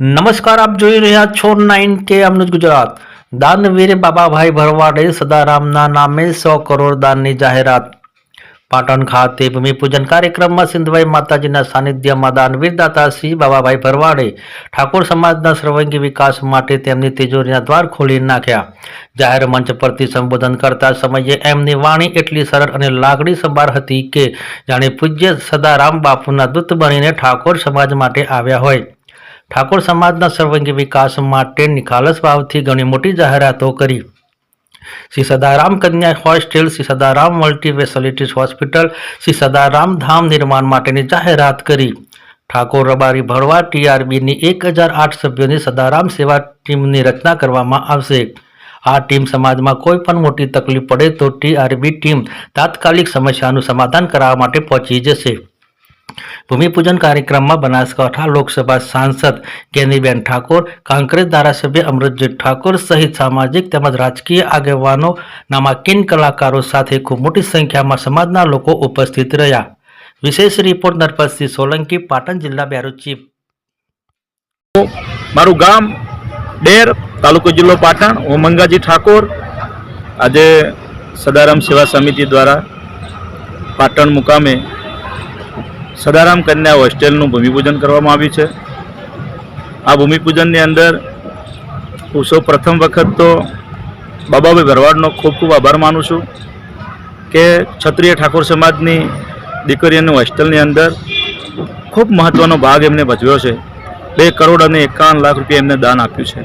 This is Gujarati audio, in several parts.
નમસ્કાર, આપ જોઈ રહ્યા છો નાઇન કે અમૃત ગુજરાત. દાનવીર બાબાભાઈ ભરવાડે સદારામના નામે સો કરોડ દાનની જાહેરાત. પાટણ ખાતે ભૂમિપૂજન કાર્યક્રમમાં સિંધભાઈ માતાજીના સાનિધ્યમાં દાનવીર દાતા શ્રી બાબાભાઈ ભરવાડે ઠાકોર સમાજના સર્વાંગી વિકાસ માટે તેમની તિજોરીના દ્વાર ખોલી નાખ્યા. જાહેર મંચ પરથી સંબોધન કરતા સમયે એમની વાણી એટલી સરળ અને લાગણી સંભાર હતી કે જાણે પૂજ્ય સદારામ બાપુના દૂત બનીને ઠાકોર સમાજ માટે આવ્યા હોય. ઠાકોર સમાજના સર્વાંગી વિકાસ માટે નિખાલસ ભાવથી ઘણી મોટી જાહેરાતો કરી. શ્રી સદારામ કન્યા hostel, Shri Sadaram multi facilities hospital, Shri Sadaram Dham નિર્માણ માટેની જાહેરાત કરી. ઠાકોર રબારી ભરવા ટીઆરબીની એક હજાર આઠ સભ્યોની સદારામ સેવા ટીમની રચના કરવામાં આવશે. આ ટીમ સમાજમાં કોઈ પણ મોટી તકલીફ પડે તો ટીઆરબી ટીમ તાત્કાલિક સમસ્યાનું સમાધાન કરાવવા માટે પહોંચી જશે. ભૂમિપૂજન કાર્યક્રમમાં બનાસકાંઠા લોકસભા સાંસદ કેનીબેન ઠાકોર કોંગ્રેસ ધારાસભ્ય અમૃતજી ઠાકોર સહિત સામાજિક તેમજ રાજકીય આગેવાનો નામાંકિન કલાકારો સાથે ખૂબ મોટી સંખ્યામાં સમાજના લોકો ઉપસ્થિત રહ્યા. વિશેષ રિપોર્ટ નરપતસિંહ સોલંકી, પાટણ જિલ્લા બ્યુરો ચીફ. મારું ગામ ડેર, તાલુકો જિલ્લો પાટણ. હું મંગાજી ઠાકોર, આજે સદારામ સેવા સમિતિ દ્વારા પાટણ મુકામે સદારામ કન્યા હોસ્ટેલનું ભૂમિપૂજન કરવામાં આવ્યું છે. આ ભૂમિપૂજનની અંદર હું સૌ પ્રથમ વખત તો બાબાભાઈ ભરવાડનો ખૂબ ખૂબ આભાર માનું છું કે ક્ષત્રિય ઠાકોર સમાજની દીકરીઓની હોસ્ટેલની અંદર ખૂબ મહત્ત્વનો ભાગ એમને ભજવ્યો છે. બે કરોડ અને એકાવન લાખ રૂપિયા એમને દાન આપ્યું છે.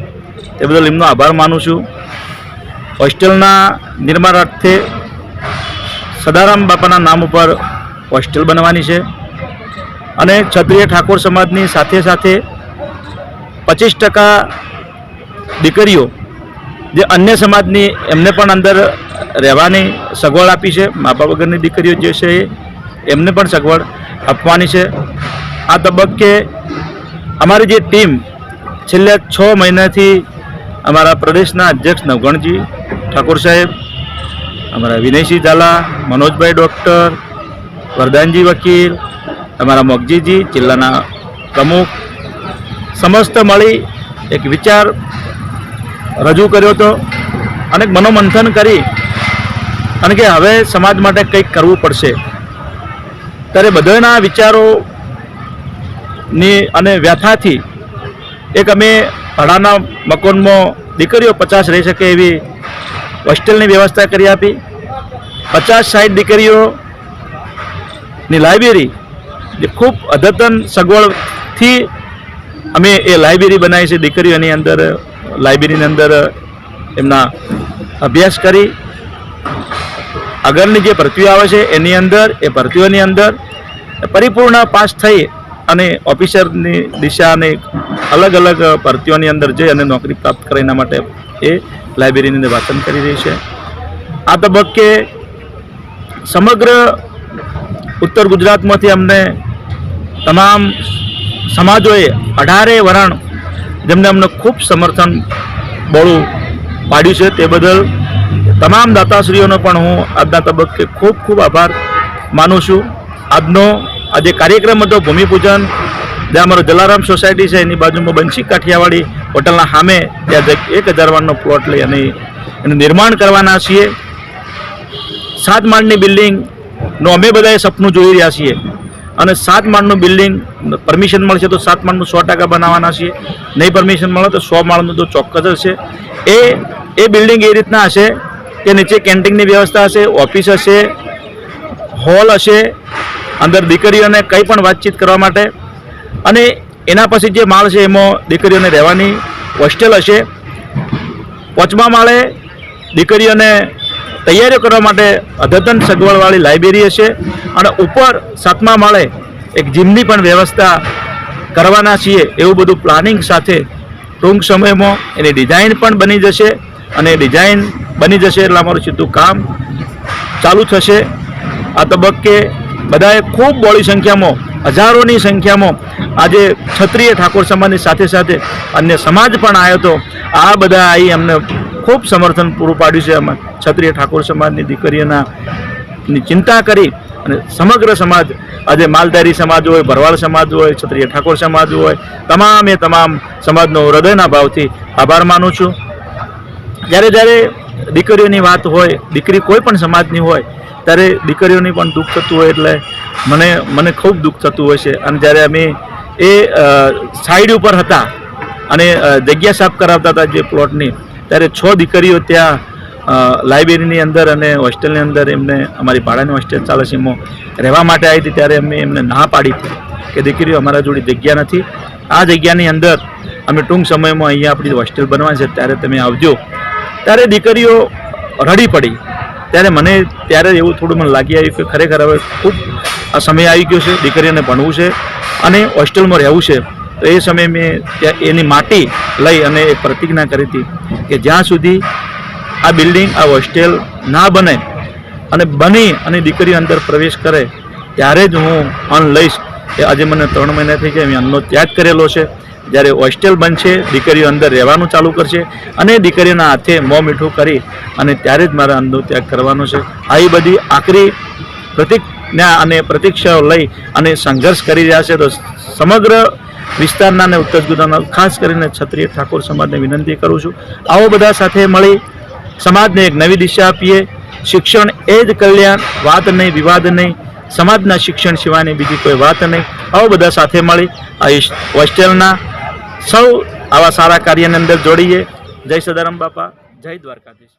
તે બદલ એમનો આભાર માનું છું. હોસ્ટેલના નિર્માણ અર્થે સદારામ બાપાના નામ ઉપર હોસ્ટેલ બનવાની છે. અને ક્ષત્રિય ઠાકોર સમાજની સાથે સાથે પચીસ ટકા દીકરીઓ જે અન્ય સમાજની એમને પણ અંદર રહેવાની સગવડ આપી છે, મા બાપ વગરની દીકરીઓ જે છે એમને પણ સગવડ આપવાની છે. આ તબક્કે અમારી જે ટીમ છેલ્લા છ મહિનાથી અમારા પ્રદેશના અધ્યક્ષ નવગણજી ઠાકોર સાહેબ, અમારા વિનયસિંહ ઝાલા, મનોજભાઈ ડૉક્ટર, વરદાનજી વકીલ અમારા મોગજીજી, જિલ્લાના પ્રમુખ, સમસ્ત મળી એક વિચાર રજૂ કર્યો હતો અને મનોમંથન કરી અને કે હવે સમાજ માટે કંઈક કરવું પડશે. ત્યારે બધાના વિચારોની અને વ્યથાથી એક અમે ભાડાના મકાનમાં દીકરીઓ પચાસ રહી શકે એવી હોસ્ટેલની વ્યવસ્થા કરી આપી. પચાસ સાઠ દીકરીઓની લાઇબ્રેરી જે ખૂબ અદ્યતન સગવડથી અમે એ લાઇબ્રેરી બનાવી છે, દીકરીઓની અંદર, લાઇબ્રેરીની અંદર એમના અભ્યાસ કરી. આગળની જે ભરતીઓ આવે છે, એની અંદર, એ ભરતીઓની અંદર પરિપૂર્ણ પાસ થઈ અને ઓફિસરની દિશાને અલગ અલગ ભરતીઓની અંદર જઈ અને નોકરી પ્રાપ્ત કરે, એના માટે એ લાઇબ્રેરીની અંદર વાંચન કરી રહી છે. આ તબક્કે સમગ્ર ઉત્તર ગુજરાતમાંથી અમને તમામ સમાજોએ અઢારે વરણ જેમને અમને ખૂબ સમર્થન બળું પાડ્યું છે તે બદલ તમામ દાતાશ્રીઓનો પણ હું આજના તબક્કે ખૂબ ખૂબ આભાર માનું છું. આજનો આજે કાર્યક્રમ હતો, ભૂમિપૂજન જે અમારો જલારામ સોસાયટી છે, એની બાજુમાં બંશી કાઠિયાવાડી હોટલના સામે ત્યાં એક હજાર વારનો પ્લોટ લઈ અને એનું નિર્માણ કરવાના છીએ. સાત માળની બિલ્ડિંગનું અમે બધાએ સપનું જોઈ રહ્યા છીએ. અને સાત માળનું બિલ્ડિંગ, પરમિશન મળશે તો સાત માળનું સો ટકા બનાવવાના છીએ. નહીં પરમિશન મળે તો સો માળનું તો ચોક્કસ હશે. એ એ બિલ્ડિંગ એ રીતના હશે કે નીચે કેન્ટીનની વ્યવસ્થા હશે, ઓફિસ હશે, હોલ હશે, અંદર દીકરીઓને કંઈ પણ વાતચીત કરવા માટે. અને એના પછી જે માળ છે એમાં દીકરીઓને રહેવાની હોસ્ટેલ હશે. પાંચમા માળે દીકરીઓને તૈયારીઓ કરવા માટે અદ્યતન સગવડવાળી લાઇબ્રેરી હશે અને ઉપર સાતમા માળે એક જીમની પણ વ્યવસ્થા કરવાના છીએ એવું બધું પ્લાનિંગ સાથે ટૂંક સમયમાં એની ડિઝાઇન પણ બની જશે અને ડિઝાઇન બની જશે એટલે અમારું સીધું કામ ચાલુ થશે. આ તબક્કે બધાએ ખૂબ બોળી સંખ્યામાં હજારોની સંખ્યામાં આજે ક્ષત્રિય ઠાકોર સમાજની સાથે સાથે અન્ય સમાજ પણ આવ્યો હતો. આ બધા આવી અમને ખૂબ સમર્થન પૂરું પાડ્યું છે. અમે ક્ષત્રિય ઠાકોર સમાજની દીકરીઓના ની ચિંતા કરી અને સમગ્ર સમાજ આજે માલધારી સમાજ હોય, ભરવાડ સમાજ હોય, ક્ષત્રિય ઠાકોર સમાજ હોય, તમામે તમામ સમાજનો હૃદયના ભાવથી આભાર માનું છું. જ્યારે જ્યારે દીકરીઓની વાત હોય, દીકરી કોઈ પણ સમાજની હોય ત્યારે દીકરીઓની પણ દુઃખ થતું હોય એટલે મને મને ખૂબ દુઃખ થતું હોય છે. અને જ્યારે અમે એ સાઈડ ઉપર હતા અને જગ્યા સાફ કરાવતા હતા જે પ્લોટની ત્યારે છ દીકરીઓ ત્યાં લાઇબ્રેરીની અંદર અને હોસ્ટેલની અંદર એમને, અમારી ભાડાની હોસ્ટેલ ચાલે છે. એમાં રહેવા માટે આવી હતી ત્યારે અમે એમને ના પાડી હતી કે દીકરીઓ અમારા જોડે જગ્યા નથી. આ જગ્યાની અંદર અમે ટૂંક સમયમાં અહીંયા આપણી હોસ્ટેલ બનવાની છે. ત્યારે તમે આવજો. ત્યારે દીકરીઓ રડી પડી. ત્યારે મને ત્યારે એવું થોડું મને લાગી આવ્યું કે ખરેખર હવે ખૂબ આ સમય આવી ગયો છે દીકરીઓને ભણવું છે અને હોસ્ટેલમાં રહેવું છે. તો એ સમયે મેં ત્યાં એની માટી લઈ અને એક પ્રતિજ્ઞા કરી હતી કે જ્યાં સુધી આ બિલ્ડિંગ, આ હોસ્ટેલ ના બને અને બની અને દીકરી અંદર પ્રવેશ કરે, ત્યારે જ હું અન્ન લઈશ. એ આજે મને ત્રણ મહિના થઈ ગયા, મેં અન્નનો ત્યાગ કરેલો છે. જ્યારે હોસ્ટેલ બનશે, દીકરીઓ અંદર રહેવાનું ચાલુ કરશે અને દીકરીના હાથે મોં મીઠું કરી અને ત્યારે જ મારા અન્નનો ત્યાગ કરવાનો છે. આવી બધી આખરી પ્રતિજ્ઞા અને પ્રતિક્ષાઓ લઈ અને સંઘર્ષ કરી રહ્યા છે. તો સમગ્ર વિસ્તારના અને ઉત્તર ગુજરાતના, ખાસ કરીને ક્ષત્રિય ઠાકોર સમાજને વિનંતી કરું છું. આવો બધા સાથે મળી સમાજને એક નવી દિશા આપીએ. શિક્ષણ એ જ કલ્યાણ, વાત નહીં, વિવાદ નહીં. સમાજના શિક્ષણ સિવાયની બીજી કોઈ વાત નહીં. આવો બધા સાથે મળી. આ હોસ્ટેલના સૌ આવા સારા કાર્યની અંદર જોડીએ. જય સદારામ બાપા જય દ્વારકાધીશ.